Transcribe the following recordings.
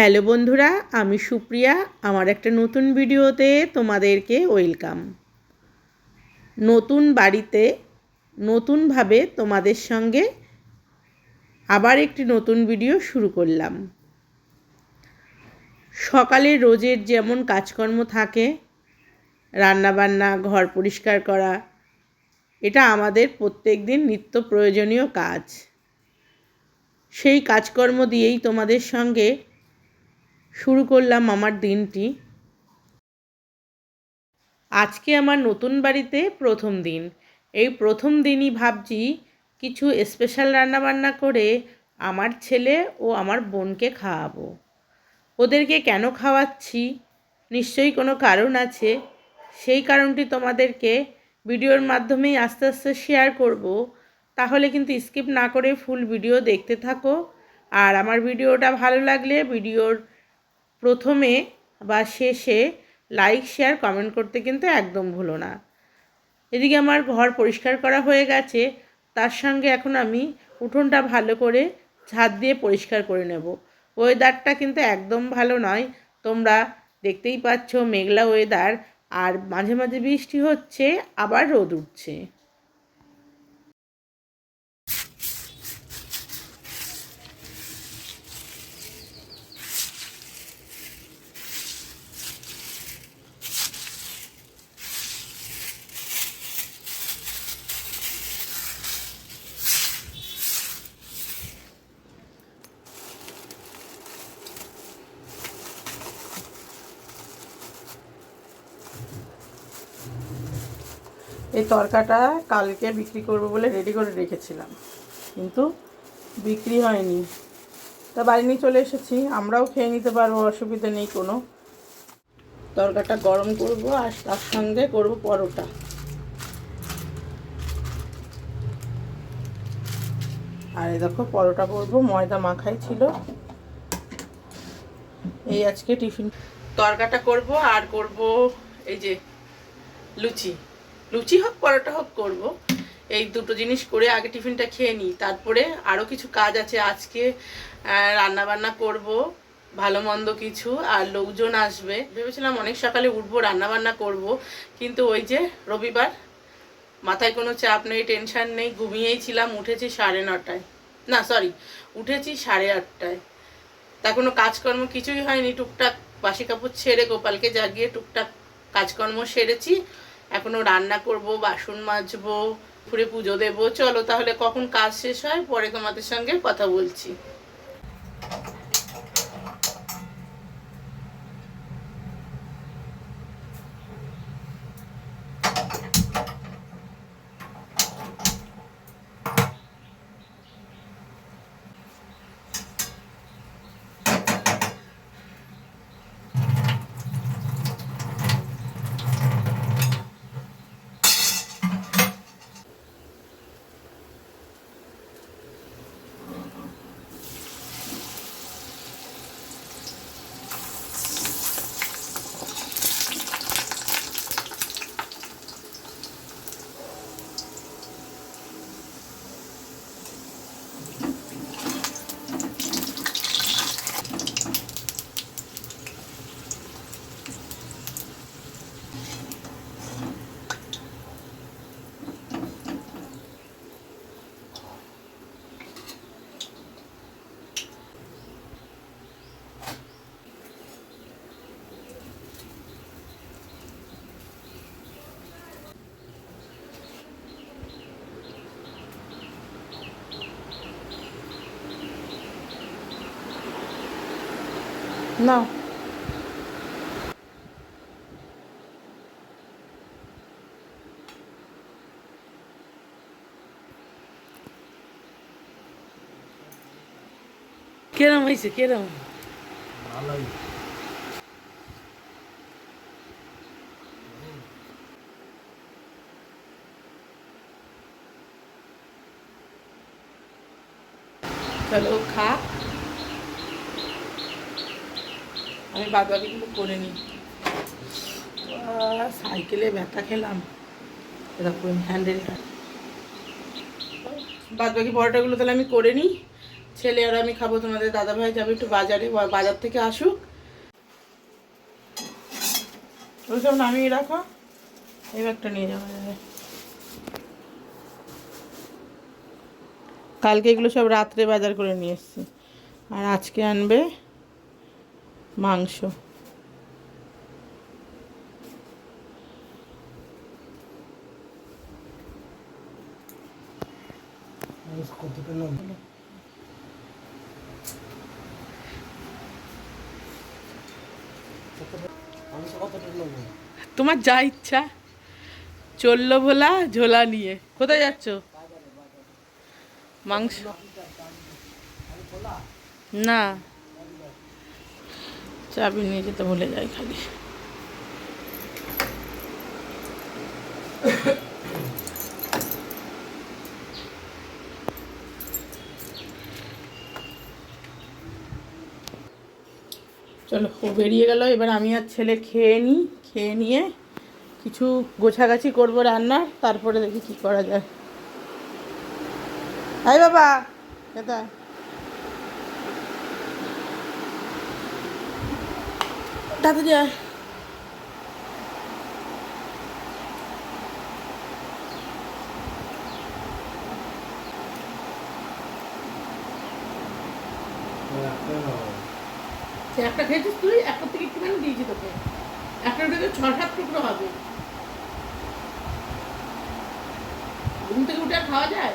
Hello বন্ধুরা, আমি সুপ্রিয়া। আমার একটা নতুন ভিডিওতে তোমাদেরকে ওয়েলকাম। নতুন বাড়িতে নতুনভাবে তোমাদের সঙ্গে আবার একটি নতুন ভিডিও শুরু করলাম। সকালে রোজের যেমন কাজকর্ম থাকে, রান্নাবান্না, ঘর পরিষ্কার করা, এটা আমাদের প্রত্যেক দিন নিত্য প্রয়োজনীয় কাজ। সেই কাজকর্ম দিয়েই তোমাদের সঙ্গে শুরু করলাম আমার দিনটি। আজকে আমার নতুন বাড়িতে প্রথম দিন। এই প্রথম দিনই ভাবছি কিছু স্পেশাল রান্নাবান্না করে আমার ছেলে ও আমার বোনকে খাওয়াবো। ওদেরকে কেন খাওয়াচ্ছি? নিশ্চয়ই কোনো কারণ আছে। সেই কারণটি তোমাদেরকে ভিডিওর মাধ্যমেই আস্তে আস্তে শেয়ার করব। তাহলে কিন্তু স্কিপ না করে ফুল ভিডিও দেখতে থাকো। আর আমার ভিডিওটা ভালো লাগলে ভিডিওর প্রথমে বা শেষে লাইক শেয়ার কমেন্ট করতে কিন্তু একদম ভুলো না। এদিকে আমার ঘর পরিষ্কার করা হয়ে গেছে, তার সঙ্গে এখন আমি উঠোনটা ভালো করে ঝাঁট দিয়ে পরিষ্কার করে নেব। ওয়েদারটা কিন্তু একদম ভালো নয়, তোমরা দেখতেই পাচ্ছ মেঘলা ওয়েদার আর মাঝে মাঝে বৃষ্টি হচ্ছে, আবার রোদ উঠছে। এই তরকাটা কালকে বিক্রি করব বলে রেডি করে রেখেছিলাম। কিন্তু বিক্রি হয়নি। তা বাড়ি নিয়ে চলে এসেছি। আমরাও খেয়ে নিতে পারব, অসুবিধা নেই কোনো। তরকাটা গরম করব আর তার সঙ্গে করব পরোটা। আর দেখো পরোটা করব, ময়দা মাখাই ছিল। এই আজকে টিফিন। তরকাটা করব আর করব এই যে লুচি। লুচি হোক, পরোটা হোক করব। এই দুটো জিনিস করে আগে টিফিনটা খেয়ে নিই। তারপরে আরও কিছু কাজ আছে আজকে। রান্না বান্না করব, ভালো মন্দ কিছু, আর লোকজন আসবে। ভেবেছিলাম অনেক সকালে উঠবো রান্না বান্না করব। কিন্তু ওই যে রবিবার, মাথায় কোনো চাপ নেই, টেনশান নেই, ঘুমিয়েই ছিলাম, উঠেছি সাড়ে নটায়। না সরি উঠেছি সাড়ে আটটায়। তা কোনো কাজকর্ম কিছুই হয়নি, টুকটাক বাসি কাপড় ছেড়ে গোপালকে জাগিয়ে টুকটাক কাজকর্ম সেরেছি। এখনও রান্না করব, বাসন মাজবো, ঘুরে পুজো দেবো। চলো তাহলে কখন কাজ শেষ হয়? পরে তোমাদের সঙ্গে কথা বলছি। Não. Queiram isso, queiram. Fala aí. Colocar. আমি বাদ বাকিগুলো করে নিই সাইকেলে ব্যথা খেলাম। এরকম হ্যান্ডেলটা। বাদ বাকি পরোটাগুলো তাহলে আমি করে নিই। ছেলে আর আমি খাব, তোমাদের দাদা ভাই যাবে একটু বাজারে বাজার থেকে আসুক। ওইসব নামিয়ে রাখো। এই ব্যাগটা নিয়ে যাওয়া যাবে কালকে এগুলো সব রাত্রে বাজার করে নিয়ে এসছি। আর আজকে আনবে মাংস। তোমার যা ইচ্ছা। চলল ভোলা ঝোলা নিয়ে। কোথায় যাচ্ছ? মাংস। না। চাবি নিয়ে যেতে ভুলে যাই খালি। চলো, ও বেরিয়ে গেল, এবার আমি আর ছেলে খেয়ে নিই খেয়ে নিয়ে কিছু গোছাগাছি করব রান্নার, তারপরে দেখি কি করা যায়। হাই বাবা এটা যায় সে একটা খেয়েছিস তুই একটা থেকে একটুখানি দিয়েছি তোকে। একটা উঠে ছ সাত টুকরো হবে। ঘুম থেকে উঠে খাওয়া যায়?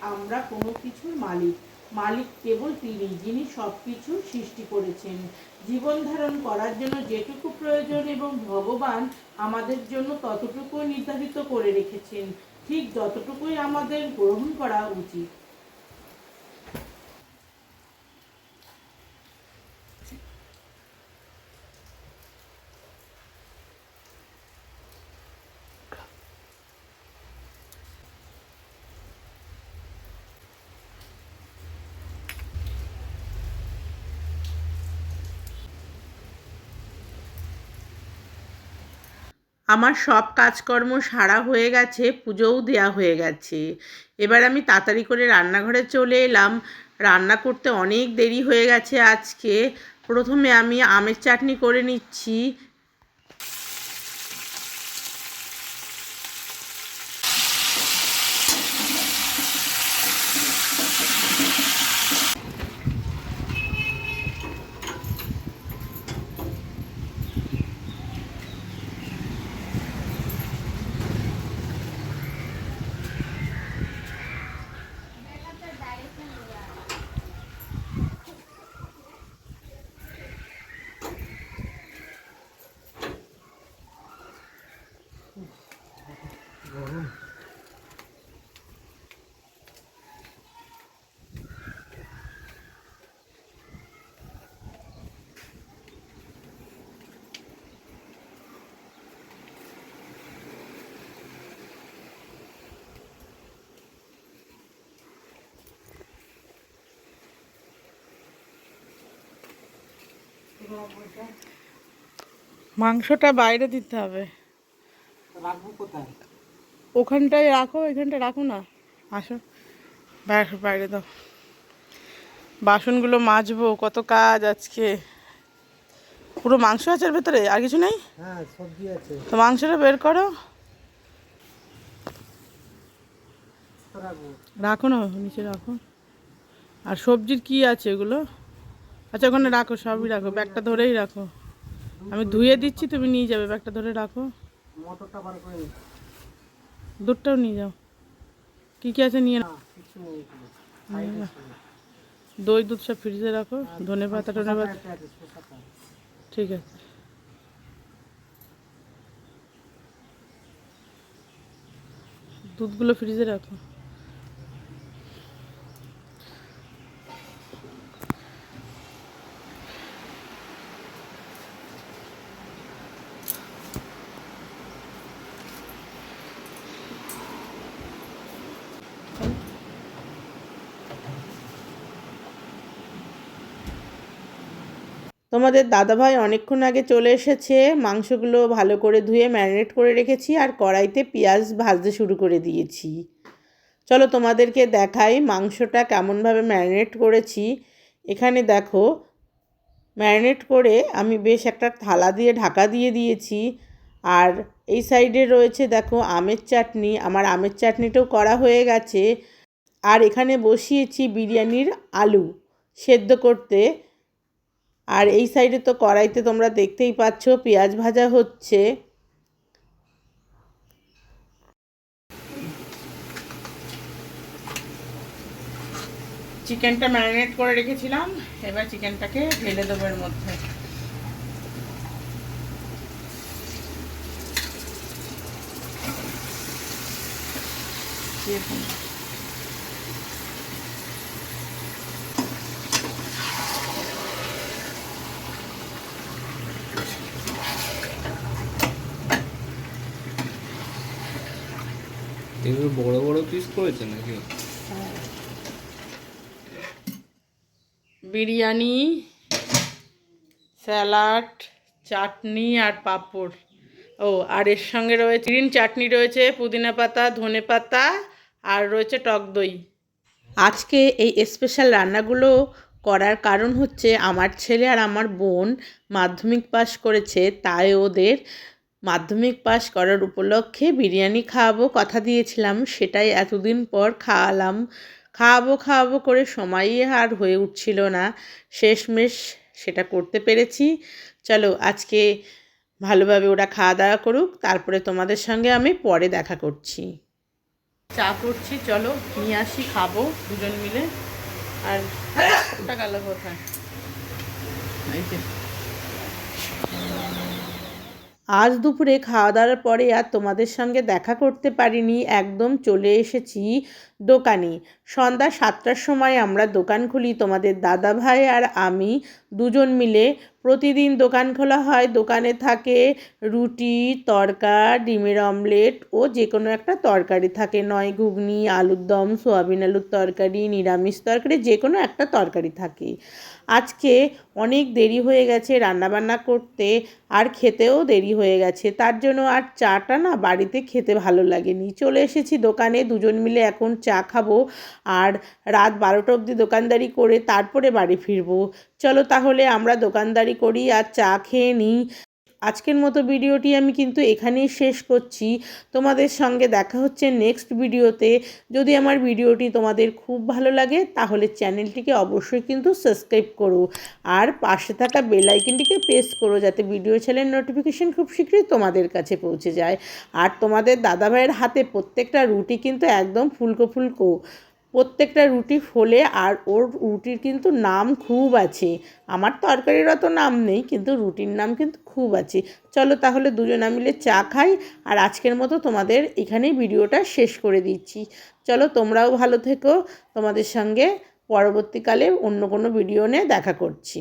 আমরা কোনো কিছুর মালিক। মালিক কেবল তিনি, যিনি সব কিছু সৃষ্টি করেছেন। জীবন ধারণ করার জন্য যেটুকু প্রয়োজন এবং ভগবান আমাদের জন্য ততটুকুই নির্ধারিত করে রেখেছেন, ঠিক যতটুকুই আমাদের গ্রহণ করা উচিত। আমার সব কাজকর্ম সারা হয়ে গেছে, পুজোও দেওয়া হয়ে গেছে। এবার আমি তাড়াতাড়ি করে রান্নাঘরে চলে এলাম। রান্না করতে অনেক দেরি হয়ে গেছে আজকে। প্রথমে আমি আমের চাটনি করে নিচ্ছি। মাংসটা বাইরে দিতে হবে। রাখব কোথায়? ওখানটায় রাখো এখানটায় রাখো না। আসো। বাইরে বাইরে দাও। বাসনগুলো মাজবো কত কাজ আজকে। পুরো মাংস আছে এর ভেতরে? আর কিছু নেই? হ্যাঁ সবজি আছে। তো মাংসটা বের করো। রাখো না নিচে রাখো। আর সবজির কি আছে এগুলো? আচ্ছা ওখানে রাখো সবই রাখো। ব্যাগটা ধরেই রাখো। আমি ধুয়ে দিচ্ছি তুমি নিয়ে যাবে। ব্যাগটা ধরে রাখো। মোটরটা বার করে দুধটাও নিয়ে যাও। কি কি আছে নিয়ে। দই দুধ সব ফ্রিজে রাখো। ধনে পাতা টনে পাতা। ঠিক আছে। দুধগুলো ফ্রিজে রাখো। তোমাদের দাদাভাই অনেকক্ষণ আগে চলে এসেছে, মাংসগুলো ভালো করে ধুয়ে ম্যারিনেট করে রেখেছি আর কড়াইতে পেঁয়াজ ভাজতে শুরু করে দিয়েছি। চলো তোমাদেরকে দেখাই মাংসটা কেমনভাবে ম্যারিনেট করেছি। এখানে দেখো, ম্যারিনেট করে আমি বেশ একটা থালা দিয়ে ঢাকা দিয়ে দিয়েছি। আর এই সাইডে রয়েছে দেখো আমের চাটনি, আমার আমের চাটনিটাও করা হয়ে গেছে। আর এখানে বসিয়েছি বিরিয়ানির আলু সেদ্ধ করতে। আর এই সাইডে তো কড়াইতে তোমরা দেখতেই পাচ্ছ, পেঁয়াজ ভাজা হচ্ছে। চিকেনটা ম্যারিনেট করে রেখেছিলাম, এবার চিকেনটাকে ঢেলে দেবো এর মধ্যে। দিয়ে বড় বড় পিস করেছে নাকি? বিরিয়ানি, স্যালাড, চাটনি আর পাঁপড়। ও, আর এর সঙ্গে রয়েছে গ্রিন চাটনি রয়েছে, পুদিনা পাতা, ধনে পাতা আর রয়েছে টক দই। আজকে এই স্পেশাল রান্নাগুলো করার কারণ হচ্ছে আমার ছেলে আর আমার বোন মাধ্যমিক পাশ করেছে, তাই ওদের মাধ্যমিক পাশ করার উপলক্ষে বিরিয়ানি খাওয়াবো কথা দিয়েছিলাম, সেটাই এতদিন পর খাওয়ালাম। খাওয়াবো খাওয়াবো করে সময়ই আর হয়ে উঠছিল না। শেষমেশ সেটা করতে পেরেছি। চলো আজকে ভালোভাবে ওরা খাওয়া দাওয়া করুক, তারপরে তোমাদের সঙ্গে আমি পরে দেখা করছি। চা করছি, চলো নিয়ে আসি, খাব দুজন মিলে। আর ওটা কোথায়? যে। আজ দুপুরে খাওয়া দাওয়ার পরে আর তোমাদের সঙ্গে দেখা করতে পারিনি, একদম চলে এসেছি দোকানে। সন্ধ্যা সাতটার সময় আমরা দোকান খুলি, তোমাদের দাদা ভাই আর আমি দুজন মিলে। প্রতিদিন দোকান খোলা হয়, দোকানে থাকে রুটি, তরকা, ডিমের অমলেট ও যে কোনো একটা তরকারি থাকে। নয় ঘুগনি, আলুর দম, সোয়াবিন আলুর তরকারি, নিরামিষ তরকারি যে কোনো একটা তরকারি থাকে। আজকে অনেক দেরি হয়ে গেছে রান্নাবান্না করতে, আর খেতেও দেরি হয়ে গেছে। তার জন্য আর চাটা না বাড়িতে খেতে ভালো লাগেনি। চলে এসেছি দোকানে, দুজন মিলে এখন চা খাব, আর রাত বারোটা অবধি দোকানদারি করে তারপরে বাড়ি ফিরবো। চলো তাহলে আমরা দোকানদারি করি আর চা খেয়ে নিই। আজকের মতো ভিডিওটি আমি কিন্তু এখানেই শেষ করছি। তোমাদের সঙ্গে দেখা হচ্ছে নেক্সট ভিডিওতে। যদি আমার ভিডিওটি তোমাদের খুব ভালো লাগে, তাহলে চ্যানেলটিকে অবশ্যই কিন্তু সাবস্ক্রাইব করো। আর পাশে থাকা বেল আইকনটিকে প্রেস করো, যাতে ভিডিও চ্যানেল নোটিফিকেশন খুব শীঘ্রই তোমাদের কাছে পৌঁছে যায়। আর তোমাদের দাদাভাইয়ের হাতে প্রত্যেকটা রুটি কিন্তু একদম ফুলকো ফুলকো। প্রত্যেকটা রুটি ফোলে আর ওর রুটির কিন্তু নাম খুব আছে। আমার তরকারির অত নাম নেই, কিন্তু রুটির নাম কিন্তু খুব আছে। চলো তাহলে দুজনা মিলে চা খাই আর আজকের মতো তোমাদের এখানেই ভিডিওটা শেষ করে দিচ্ছি। চলো তোমরাও ভালো থেকো। তোমাদের সঙ্গে পরবর্তীকালে অন্য কোনো ভিডিও নিয়ে দেখা করছি।